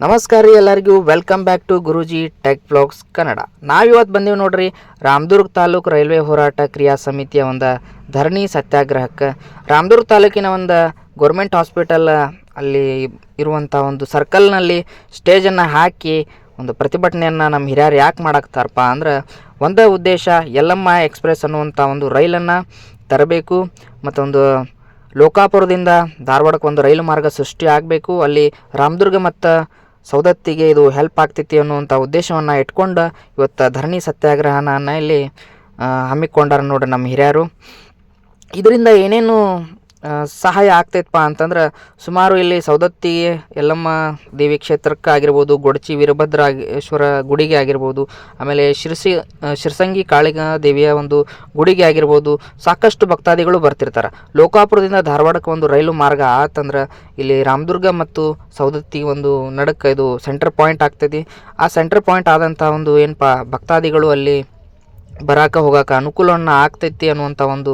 ನಮಸ್ಕಾರ ರೀ ಎಲ್ಲರಿಗೂ. Welcome back to Guruji tech blogs Kannada. ನಾವಿವತ್ತು ಬಂದೀವಿ ನೋಡ್ರಿ, ರಾಮದುರ್ಗ ತಾಲೂಕು ರೈಲ್ವೆ ಹೋರಾಟ ಕ್ರಿಯಾ ಸಮಿತಿಯ ಒಂದು ಧರಣಿ ಸತ್ಯಾಗ್ರಹಕ್ಕೆ. ರಾಮದುರ್ಗ ತಾಲೂಕಿನ ಒಂದು ಗೌರ್ಮೆಂಟ್ ಹಾಸ್ಪಿಟಲ್ ಅಲ್ಲಿ ಇರುವಂಥ ಒಂದು ಸರ್ಕಲ್ನಲ್ಲಿ ಸ್ಟೇಜನ್ನು ಹಾಕಿ ಒಂದು ಪ್ರತಿಭಟನೆಯನ್ನು ನಮ್ಮ ಹಿರಿಯರು ಯಾಕೆ ಮಾಡಾಕ್ತಾರಪ್ಪ ಅಂದ್ರೆ, ಒಂದೇ ಉದ್ದೇಶ ಯಲ್ಲಮ್ಮ ಎಕ್ಸ್ಪ್ರೆಸ್ ಅನ್ನುವಂಥ ಒಂದು ರೈಲನ್ನು ತರಬೇಕು ಮತ್ತೊಂದು ಲೋಕಾಪುರದಿಂದ ಧಾರವಾಡಕ್ಕೆ ಒಂದು ರೈಲು ಮಾರ್ಗ ಸೃಷ್ಟಿ ಆಗಬೇಕು. ಅಲ್ಲಿ ರಾಮದುರ್ಗ ಮತ್ತು ಸೌದತ್ತಿಗೆ ಇದು ಹೆಲ್ಪ್ ಆಗ್ತೈತಿ ಅನ್ನುವಂಥ ಉದ್ದೇಶವನ್ನು ಇಟ್ಕೊಂಡು ಇವತ್ತು ಧರಣಿ ಸತ್ಯಾಗ್ರಹನ ಇಲ್ಲಿ ಹಮ್ಮಿಕೊಂಡಾರ ನೋಡ್ರಿ ನಮ್ಮ ಹಿರಿಯರು. ಇದರಿಂದ ಏನೇನು ಸಹಾಯ ಆಗ್ತೈತಪ್ಪ ಅಂತಂದ್ರೆ ಸುಮಾರು ಇಲ್ಲಿ ಸೌದತ್ತಿ ಯಲ್ಲಮ್ಮ ದೇವಿ ಕ್ಷೇತ್ರಕ್ಕೆ ಆಗಿರ್ಬೋದು ಗೊಡಚಿ ವೀರಭದ್ರೇಶ್ವರ ಗುಡಿಗೆ ಆಗಿರ್ಬೋದು, ಆಮೇಲೆ ಶಿರಸಿ ಶಿರಸಂಗಿ ಕಾಳಿಗ ದೇವಿಯ ಒಂದು ಗುಡಿಗೆ ಆಗಿರ್ಬೋದು, ಸಾಕಷ್ಟು ಭಕ್ತಾದಿಗಳು ಬರ್ತಿರ್ತಾರೆ. ಲೋಕಾಪುರದಿಂದ ಧಾರವಾಡಕ್ಕೆ ಒಂದು ರೈಲು ಮಾರ್ಗ ಆತಂದ್ರೆ ಇಲ್ಲಿ ರಾಮದುರ್ಗ ಮತ್ತು ಸೌದತ್ತಿ ಒಂದು ನಡಕ್ಕೆ ಇದು ಸೆಂಟರ್ ಪಾಯಿಂಟ್ ಆಗ್ತೈತಿ. ಆ ಸೆಂಟರ್ ಪಾಯಿಂಟ್ ಆದಂಥ ಒಂದು ಏನಪ್ಪ ಭಕ್ತಾದಿಗಳು ಅಲ್ಲಿ ಬರಾಕ ಹೋಗಾಕ ಅನುಕೂಲವನ್ನು ಆಗ್ತೈತಿ ಅನ್ನುವಂಥ ಒಂದು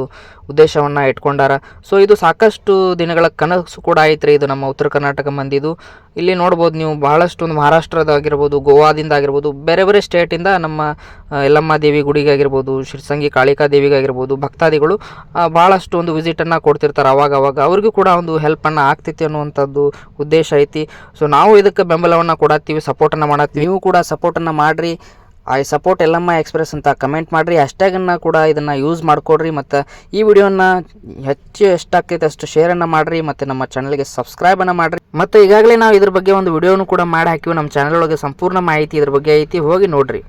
ಉದ್ದೇಶವನ್ನು ಇಟ್ಕೊಂಡಾರ. ಸೊ ಇದು ಸಾಕಷ್ಟು ದಿನಗಳ ಕನಸು ಕೂಡ ಐತ್ರಿ ಇದು ನಮ್ಮ ಉತ್ತರ ಕರ್ನಾಟಕ ಮಂದಿದು. ಇಲ್ಲಿ ನೋಡ್ಬೋದು ನೀವು ಬಹಳಷ್ಟು ಒಂದು ಮಹಾರಾಷ್ಟ್ರದಾಗಿರ್ಬೋದು, ಗೋವಾದಿಂದ ಆಗಿರ್ಬೋದು, ಬೇರೆ ಬೇರೆ ಸ್ಟೇಟಿಂದ ನಮ್ಮ ಯಲ್ಲಮ್ಮ ದೇವಿ ಗುಡಿಗೆ ಆಗಿರ್ಬೋದು ಶಿರ್ಸಂಗಿ ಕಾಳಿಕಾ ದೇವಿಗೆ ಆಗಿರ್ಬೋದು ಭಕ್ತಾದಿಗಳು ಭಾಳಷ್ಟು ಒಂದು ವಿಸಿಟನ್ನು ಕೊಡ್ತಿರ್ತಾರೆ ಅವಾಗ ಅವಾಗ. ಅವ್ರಿಗೂ ಕೂಡ ಒಂದು ಹೆಲ್ಪನ್ನು ಆಗ್ತೈತಿ ಅನ್ನುವಂಥದ್ದು ಉದ್ದೇಶ ಐತಿ. ಸೊ ನಾವು ಇದಕ್ಕೆ ಬೆಂಬಲವನ್ನು ಕೊಡತ್ತೀವಿ ಸಪೋರ್ಟನ್ನು ಮಾಡತ್ತೀವಿ. ನೀವು ಕೂಡ ಸಪೋರ್ಟನ್ನು ಮಾಡಿರಿ. ಐ ಸಪೋರ್ಟ್ ಎಲ್ಲಮ್ಮ ಎಕ್ಸ್ಪ್ರೆಸ್ ಅಂತ ಕಮೆಂಟ್ ಮಾಡಿರಿ. ಹ್ಯಾಶ್ಟ್ಯಾಗನ್ನು ಕೂಡ ಇದನ್ನು ಯೂಸ್ ಮಾಡಿಕೊಡ್ರಿ ಮತ್ತು ಈ ವಿಡಿಯೋನ ಹೆಚ್ಚು ಎಷ್ಟಾಗ್ತೈತೆ ಅಷ್ಟು ಶೇರನ್ನು ಮಾಡಿರಿ ಮತ್ತು ನಮ್ಮ ಚಾನಲ್ಗೆ ಸಬ್ಸ್ಕ್ರೈಬನ್ನು ಮಾಡಿರಿ. ಮತ್ತು ಈಗಾಗಲೇ ನಾವು ಇದ್ರ ಬಗ್ಗೆ ಒಂದು ವಿಡಿಯೋನು ಕೂಡ ಮಾಡಿ ಹಾಕಿವಿ. ನಮ್ಮ ಚಾನಲ್ ಒಳಗೆ ಸಂಪೂರ್ಣ ಮಾಹಿತಿ ಇದ್ರ ಬಗ್ಗೆ ಐತಿ. ಹೋಗಿ ನೋಡ್ರಿ.